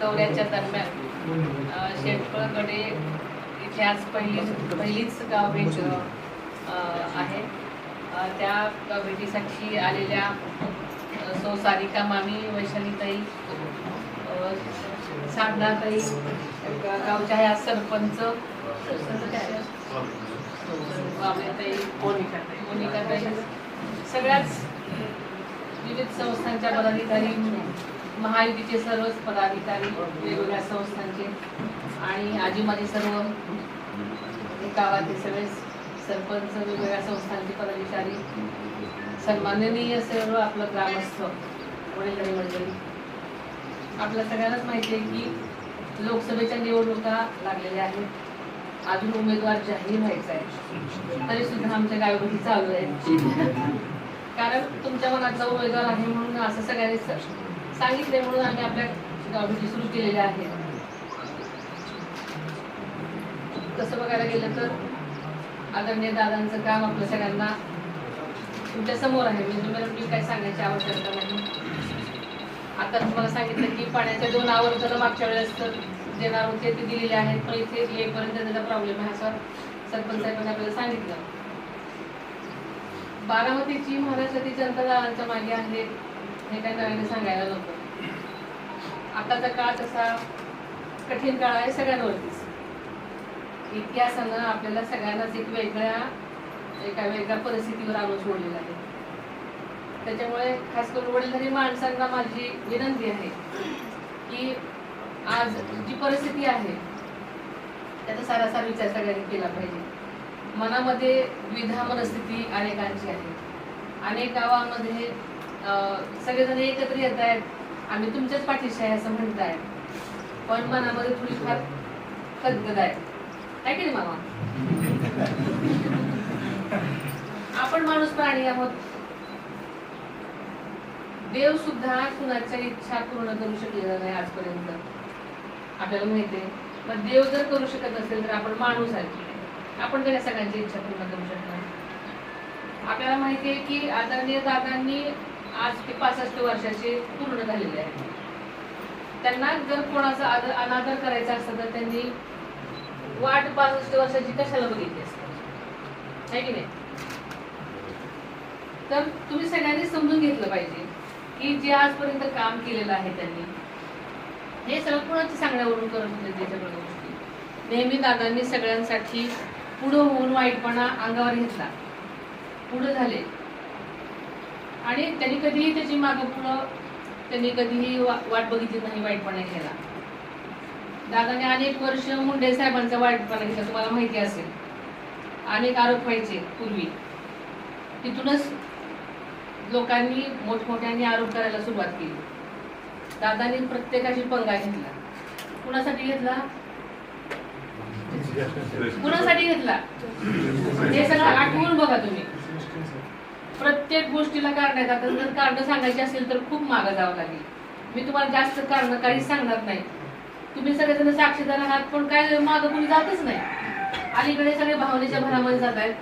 दौऱ्याच्या दरम्यान अ, इथे आज पहिली पहिलीच गाव भेट आहे. त्या भेटीसाठी आलेल्या अ, सारिका मामी वैशालीताई सांगताई गावच्या ह्या सरपंच सगळ्याच विविध संस्थांच्या पदाधिकारी महायुतीचे सर्वच पदाधिकारी वेगवेगळ्या संस्थांचे आणि आजी सर्व गावातील सगळे सरपंच वेगवेगळ्या संस्थांचे पदाधिकारी. सन्माननीय सर्व आपलं ग्रामस्थ वडीलधारी मंडळी. आपल्या सगळ्यांनाच माहिती आहे की लोकसभेच्या निवडणुका लागलेल्या आहेत. अजून उमेदवार जाहीर व्हायचा आहे. तरी सुद्धा आमच्या गावभेटी चालू आहे. कारण तुमच्या मनातला उमेदवार आहे म्हणून असं सगळ्यांनी सांगितले म्हणून आम्ही आपल्या गावभेटी सुरू केलेल्या आहेत. तसं बघायला गेलं तर आदरणीय दादांचं काम आपल्या सगळ्यांना तुमच्यासमोर आहे. म्हणजे तुम्हाला मी काय सांगायची आवश्यकता नाही. आता तुम्हाला सांगितलं की पाण्याच्या दोन आवर्तनं मागच्या वेळेस तर देणार होते ते दिलेले आहेत पण इथे येईपर्यंत त्याचा प्रॉब्लेम आहे असं सरपंच साहेबांनी आपल्याला सांगितलं. बारामतीची महाराष्ट्रातील जनता दादांच्या मागे आहे हे काय नव्याने सांगायला नको. आताचा काळ तसा कठीण काळ आहे सगळ्यांवरतीच. इतिहासानं आपल्याला सगळ्यांनाच एक वेगळ्या एका वेगळ्या परिस्थितीवर आणून सोडलेलं आहे. त्याच्यामुळे खास करून वडीलधारी माणसांना माझी विनंती आहे की आज जी परिस्थिती आहे त्याचा सारासार विचार सगळ्यांनी केला पाहिजे. मनामध्ये द्विधा मनस्थिती अनेकांची आहे. अनेक गावामध्ये सगळेजण एकत्र येत आहेत. आम्ही तुमच्याच पाठीशी आहे असं म्हणताय पण मनामध्ये थोडीफार कदगद आहे. काय की मामा? आपण माणूस प्राणी आहोत. देव सुद्धा कुणाच्या इच्छा पूर्ण करू शकलेला नाही आजपर्यंत. आपल्याला माहितीये. मग देव जर करू शकत असेल तर आपण माणूस आहे. आपण त्या सगळ्यांची इच्छा पूर्ण करू शकणार. आपल्याला माहिती आहे की आदरणीय दादांनी आज ते पासष्ट वर्षाचे पूर्ण झालेले आहेत त्यांना जर कोणाचा आदर अनादर करायचा असता तर त्यांनी वाट पासष्ट वर्षाची कशाला बघितली असते? आहे की नाही? तर तुम्ही सगळ्यांनी समजून घेतलं पाहिजे की जे आजपर्यंत काम केलेलं आहे त्यांनी हे सगळं कोणाच्या सांगण्यावरून करत होते त्याच्याकडे गोष्टी? नेहमी दादांनी सगळ्यांसाठी पुढं होऊन वाईटपणा अंगावर घेतला. पुढं झाले. आणि त्यांनी कधीही त्याची मागं पुढं त्यांनी कधीही वा- वाट बघितली नाही वाईटपणा घ्यायला दादाने अनेक वर्ष मुंडे साहेबांचा वाईटपणा घेतला तुम्हाला माहिती असेल. अनेक आरोप व्हायचे पूर्वी. तिथूनच लोकांनी मोठमोठ्याने आरोप करायला सुरुवात केली. दादानी प्रत्येकाशी पंगा घेतला. कुणासाठी घेतला? कुणासाठी घेतला? हे सगळं आठवून बघा तुम्ही. प्रत्येक गोष्टीला कारण आहेत. आता जर कारण सांगायची असेल तर खूप मागं जावं लागेल. मी तुम्हाला जास्त कारण काहीच सांगणार नाही. तुम्ही सगळेजण साक्षीदार आहात पण काय मागं कोणी जातच नाही. अलीकडे सगळे भावनेच्या भरामध्ये जात आहेत.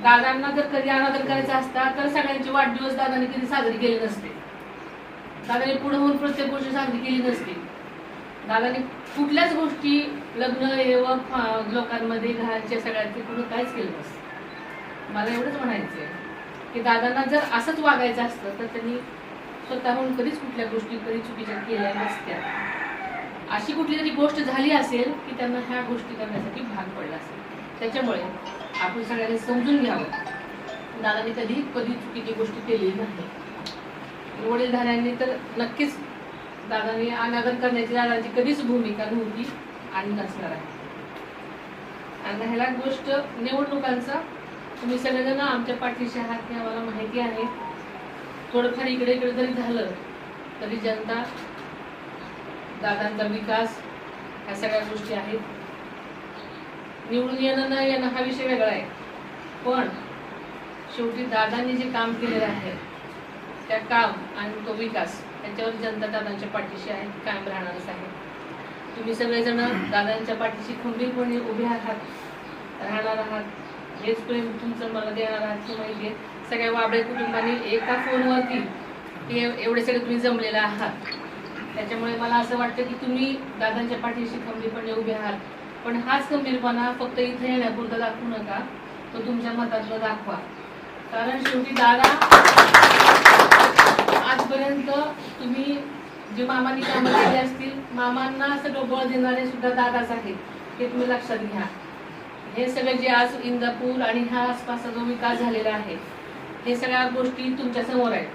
दादांना जर कधी अनादर करायचा असता तर सगळ्यांचे वाढदिवस दादांनी कधी साजरी केले नसते. दादाने पुढे होऊन प्रत्येक गोष्ट साजरी केली नसते. दादाने कुठल्याच गोष्टी लग्न हे फा- लोकांमध्ये घराच्या सगळ्यांचे कुठं काहीच केलं नसतं. मला एवढंच म्हणायचं आहे की दादांना जर असंच वागायचं असतं तर त्यांनी स्वतःहून कधीच कुठल्या गोष्टी कधी चुकीच्या केल्या नसत्या. अशी कुठली तरी गोष्ट झाली असेल की त्यांना ह्या गोष्टी करण्यासाठी भाग पडला असेल. त्याच्यामुळे आपण सगळ्यांनी समजून घ्यावं. दादांनी कधी कधी चुकीची गोष्ट केलेली नाही. वडीलधाऱ्यांनी तर नक्कीच दादांनी अनादर करण्याची दादाची कधीच भूमिका नव्हती आणि नसणार आहे. आणि ह्याला गोष्ट निवडणुकांचा तुम्ही सगळेजण आमच्या पाठीशी आहात हे आम्हाला माहिती आहे. थोडंफार इकडे इकडे जरी झालं तरी जनता दादांचा विकास ह्या सगळ्या गोष्टी आहेत. निवडून येणं न येणं हा विषय वेगळा आहे. पण शेवटी दादांनी जे काम केलेलं आहे त्या काम आणि तो विकास त्याच्यावर जनता दादांच्या पाठीशी आहे कायम राहणारच आहे. तुम्ही सगळेजण दादांच्या पाठीशी खंबीरपणे उभे आहात राहणार आहात. हेच प्रेम तुमचं मला देणार आहात की माहिती आहे. सगळ्या वाबळे कुटुंबांनी एका फोनवरती हे एवढे सगळे तुम्ही जमलेला आहात. त्याच्यामुळे मला असं वाटतं की तुम्ही दादांच्या पाठीशी खंबीरपणे उभे आहात. पण हाच खंबीरपणा फक्त इथे येण्यापुरता दाखवू नका. तो तुमच्या मतातलं दाखवा. कारण शेवटी दादा आजपर्यंत तुम्ही जे मामांनी कामं केली असतील मामांना सगळं बळ देणारे सुद्धा दादाच आहेत हे तुम्ही लक्षात घ्या. हे सगळे जे आज इंदापूर आणि ह्या आसपासचा जो विकास झालेला आहे हे सगळ्या गोष्टी तुमच्यासमोर आहेत.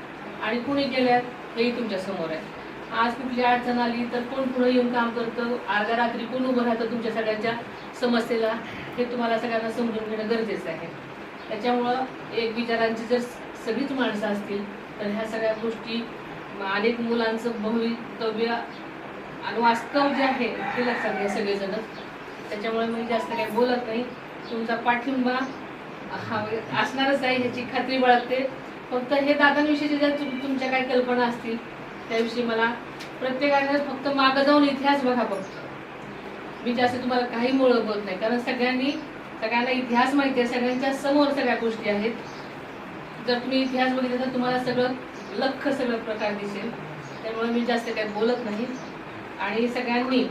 आणि कुणी केल्यात हेही तुमच्यासमोर आहे आज कुठली अडचण आली तर कोण पुढे येऊन काम करतं? अर्ध्या रात्री कोण उभं राहतं तुमच्या सगळ्यांच्या समस्येला? हे तुम्हाला सगळ्यांना समजून घेणं गरजेचं आहे. त्याच्यामुळं एक विचारांची जर सगळीच माणसं असतील तर ह्या सगळ्या गोष्टी अनेक मुलांचं भवितव्य आणि वास्तव जे आहे ते लक्षात घ्या सगळेजण. त्याच्यामुळे मी जास्त काही बोलत नाही. तुमचा पाठिंबा हा असणारच आहे ह्याची खात्री बाळगते. फक्त हे दादांविषयी ज्या तुम- तुमच्या काही कल्पना असतील त्याविषयी मला प्रत्येकाने फक्त मागं जाऊन इतिहास बघा फक्त. मी जास्त तुम्हाला काही मुळ बोलत नाही कारण सगळ्यांनी सगळ्यांना इतिहास माहिती आहे सगळ्यांच्या समोर सगळ्या गोष्टी आहेत. जर तुम्ही इतिहास बघितला तर तुम्हाला सगळं लख सगळं प्रकार दिसेल. त्यामुळे मी जास्त काही बोलत नाही. आणि सगळ्यांनी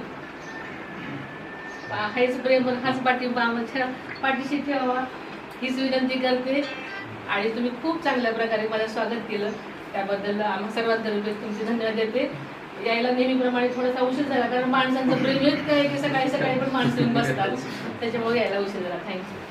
हेच प्रेम हाच पाठिंबा आमच्या पाठीशी ठेवावा. हीच विनंती करते. आणि तुम्ही खूप चांगल्या प्रकारे मला स्वागत केलं. त्याबद्दल आम्ही सर्वांतर्फे तुमचे धन्यवाद देते. यायला नेहमीप्रमाणे थोडासा उशीर झाला कारण माणसांचं प्रेम येत काय की सकाळी सकाळी पण माणसं येऊन बसतात. त्याच्यामुळे यायला उशीर झाला. थँक्यू